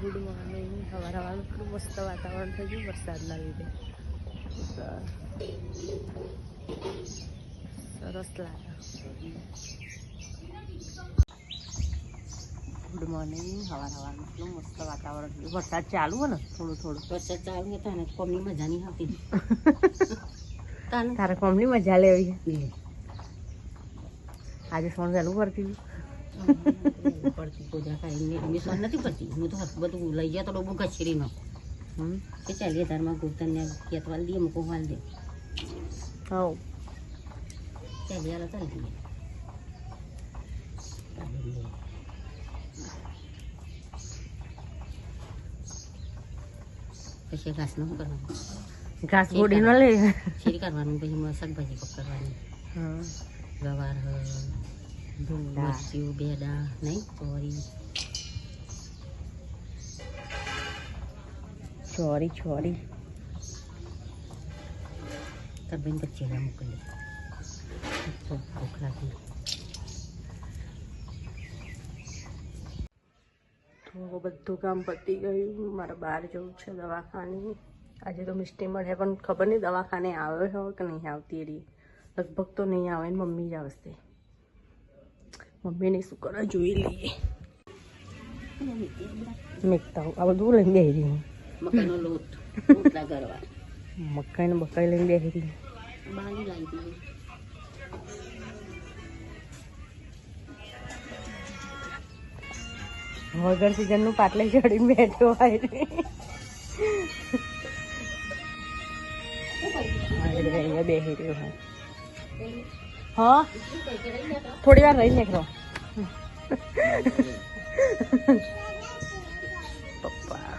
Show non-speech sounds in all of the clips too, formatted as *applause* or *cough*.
Good morning સવાર સવારનું એટલું મસ્ત વાતાવરણ થઈ ગયું વરસાદના લીધે. સરસ લાગે. ગુડ મોર્નિંગ સવાર સવારનું એટલું મસ્ત વાતાવરણ થયું વરસાદ ચાલુ હોય ને થોડું થોડું. વરસાદ ચાલુ હતા ને કોમની મજા નહીં આવતી. *laughs* તાને તારે કોમની મજા લેવી. આજે સોન કરતી ભરતી પડતી પૂજા કરીને મેં સોન નથી પડતી હું તો બધું લઈ જાય તો ડબ્બો ઘસેરી નો હમ. કે ચાલીએ ધારમાં ગુરતન ને કેતવાલ દઈએ મૂકો વાલ દે. ચાલી હાલો ચાલી દઈએ પછી ઘાસનું શું કરવાનું. ઘાસ ગોડી નો લઈ. શેરી કરવાનું પછી શાકભાજી કરવાની હા. ગવાર મરચું બેડા નહીં ચોરી ચોરી ચોરી તાર બેન મોકલી ભૂખ લાગી તો બધું કામ પતી ગયું. મારે બહાર જવું છે દવાખાને. આજે તો મિસ્ટી મળે પણ ખબર નહીં દવાખાને આવે છે કે નહીં આવતી એરી લગભગ તો નહીં આવે ને મમ્મી જ આવશે. મમ્મીને શું કરે જોઈ લઈએ. મેકતા આ બધું લઈને બેહી રહી હું. મકાઈનો લોટ રોટલા કરવા મકાઈ ને બકાઈ લઈને બેહી રહી. બાલી લાવી વગર સિઝનનું પાટલે ચડીને બેઠો હોય. અહીંયા બેહી રહ્યો હોય. હા? થોડી વાર રહી નીકળો પપ્પા.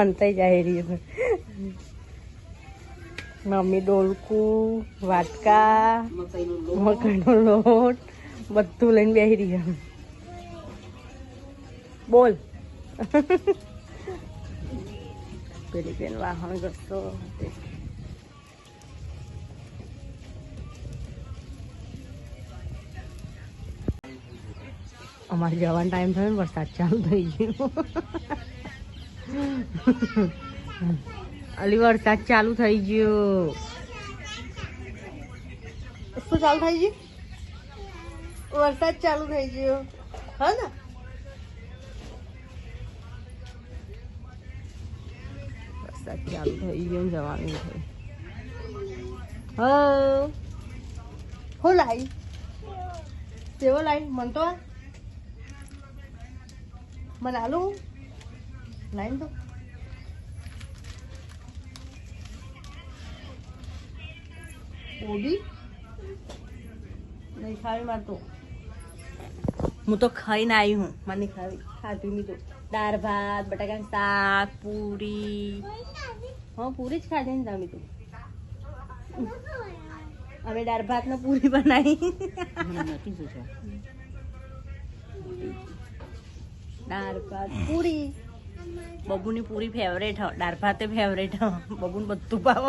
અંતાઈ રહ્યું મમ્મી ડોલકું, વાટકા મકાઈનો લોટ, બધું લઈને બેસી રહી બોલ. બેન વાહન કરતો અમારે જવાનો ટાઈમ થયો ને, વરસાદ ચાલુ થઈ ગયો. અલી, વરસાદ ચાલુ થઈ ગયો. શું ચાલુ થઈ ગયું? વરસાદ ચાલુ થઈ ગયો. હા ને? વરસાદ ચાલુ થઈ ગયો જવાનું છે? હો લાઈ. કેવો લાઈ? મન તો. મને આલું લાઈન તો. ઓડી નહીં ખાવી માર તો. હું તો ખાઈને આવી હું. મને ખાવી. ખાધી નહીં તો. દાળ ભાત, બટાકાનું શાક, પૂરી. હા, પૂરી જ ખાધી ને તમે તો. અમે દાળ ભાત ને પૂરી બનાવી. દાળ ભાત, પૂરી. બબુની પૂરી ફેવરેટ હ. દાળ ભાતે ફેવરેટ બબુ બબુને બધું ભાવ.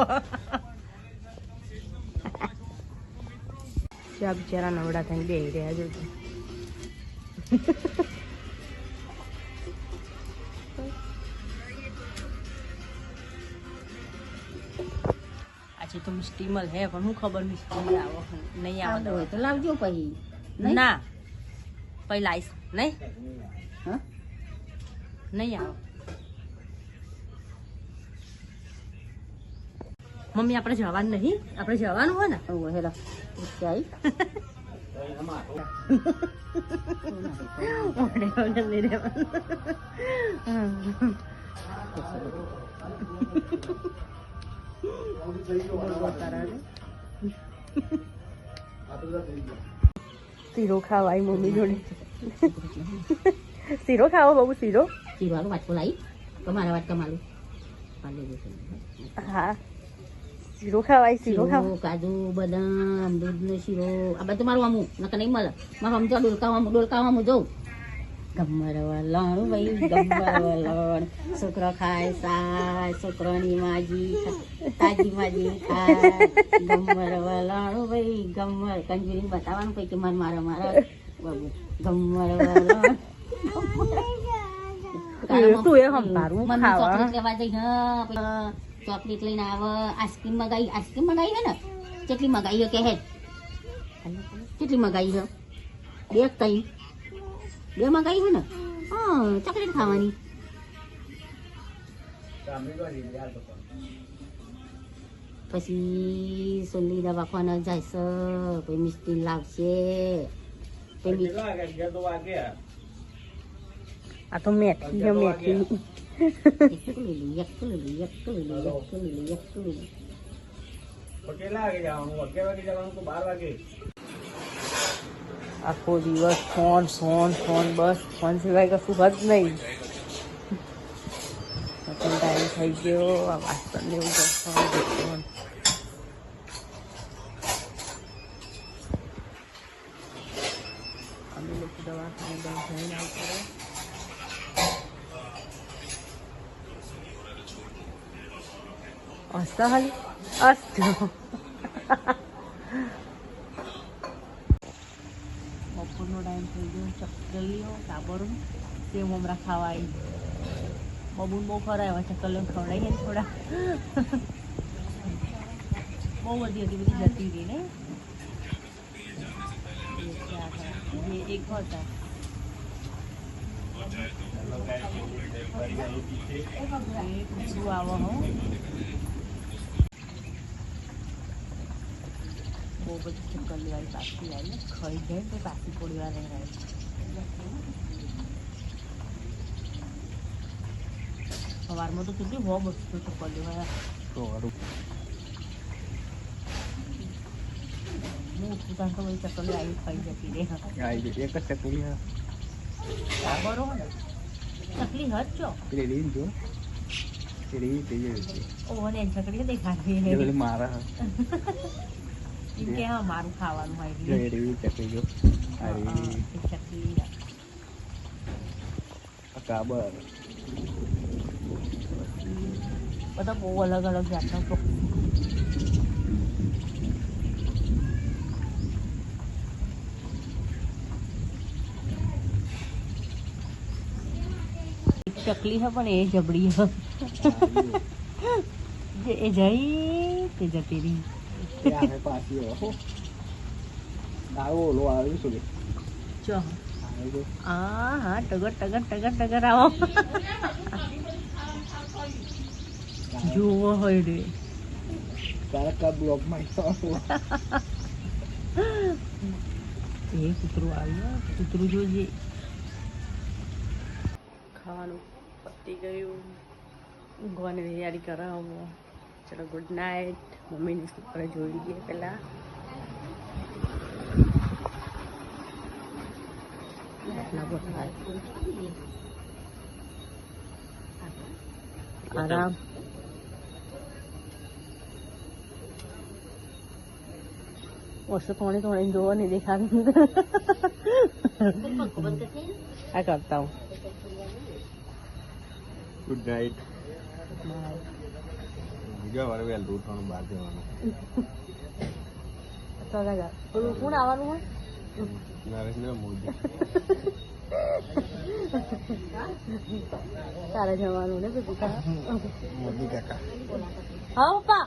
ચા બિચારા નવડા થઈને બેહી રહ્યા જોજો આજે તો મિસ્ટી મલ હે પણ હું ખબર મિસ્ટી આવો નહીં આવે આવતો હોય તો લાવજો પછી. નહીં? ના. પછી લાઈશ. નહીં? હા? નહીં આવે. મમ્મી આપણે જવાનું નહીં? આપણે જવાનું હોય ને? ઓ હેલો. ચાઈ ઓડે ઓડે લઈ રહેવાનું શીરો ખાવાય મમ્મી જોડે. શીરો ખાવો બહુ શીરો ચીરવાળું વાટકો લાવી તમારા વાટકા દેશે હા. શીરો ખાવાય શીરો ખાવા. કાજુ બદામ દૂધનો શીરો. આ બધું મારું આમું. નકર નહીં મળે. મારું સમજો ડોલકાવામાં ડોલકાવામાં જવું ગમર વલણ ભાઈ ગમર વલણ છોકરો ખાય સાય છોકરોની માજી તાજી માજી ખાય. ગમર વલણ ભાઈ ગમર. કંજુરીને બતાવવાનું પછી કે મારે મારા મારા. બાબુ ગમર વલણ તું એ હંભારું ખાવા. ચોકલેટ લેવા જઈ હા ચોકલેટ લઈને આવે આઈસ્ક્રીમ મગાવી આઈસ્ક્રીમ મગાવી હે ને? કેટલી મગાવી કે હે કેટલી મગાવી હે? બે કે ત્રણ બે મગાઈ હે ને હા ચોકલેટ ખાવાની પછી સોલી દવાખાને જાય છે પછી મિસ્ટી લાવશે પછી આ તો મેથી છે મેથી એકલું એકલું એકલું એકલું એકલું આખો દિવસ ફોન ફોન ફોન, બસ. ફોન સિવાય કશું જ નહીં. પણ ટાઈમ થઈ ગયો, આ વાસણ ને એવું અમે લોકો દવાખાને દવા જઈને આવતા અસ્ત અસ્ત બપોરનો ટાઈમ થઈ ગયો ચકલીઓ ટાબરો તે મમરા ખાવા આવી બબુન બહુ ખરાય ચકલીઓ ખવડાવીએ ને થોડા બહુ બધી હતી બધી જતી રહી ને જે એક હતા એ કૂતરું આવો બધી ચકલી વાળી પાછી આવી ખાઈ જાય તો બાકી થોડી વાર રહી. સવારમાં તો કેટલી બહુ બધી ચકલી હોય હું ઉઠું તો બધી ચકલી આવી ખાઈ જતી રહે. એક જ ચકલી હા બરોબર ચકલી હજ છો? પેલી રીલ જો. પેલી તે જે રીતે ઓ ને ચકલી દેખાતી મારા એમ કે હા મારું ખાવાનું હોય ચકલી જો હા, ચકલી કાબર બધા બહુ અલગ અલગ જાતના ચકલી છે પણ એ જબડી છે *laughs* એ. જઈ તે જતી રહી. એ આવે પાછી ઓહો દારૂ ઓલો આવે શું કે ચો આવે જો હા હા ટગર ટગર ટગર ટગર આવો જુઓ હોય રે તારા કા બ્લોકમાં એ કૂતરું આવ્યું કૂતરું જોજે ખાવાનું પતી ગયું ઊંઘવાની તૈયારી કરાવો ચલો ગુડ નાઇટ મમ્મીની ઉપર જોઈ લઈએ પહેલા. આટલા બધા. આરામ. ઓછું થોડી થોડી જોવો નહીં દેખાતું. આ કરતા હું. ગુડ નાઇટ બીજા વાર વેલ ઉઠવાનું બહાર જવાનું. કોણ આવવાનું હોય? નરેન્દ્ર મોદી તારે જવાનું ને મોદી કાકા. હા પપ્પા.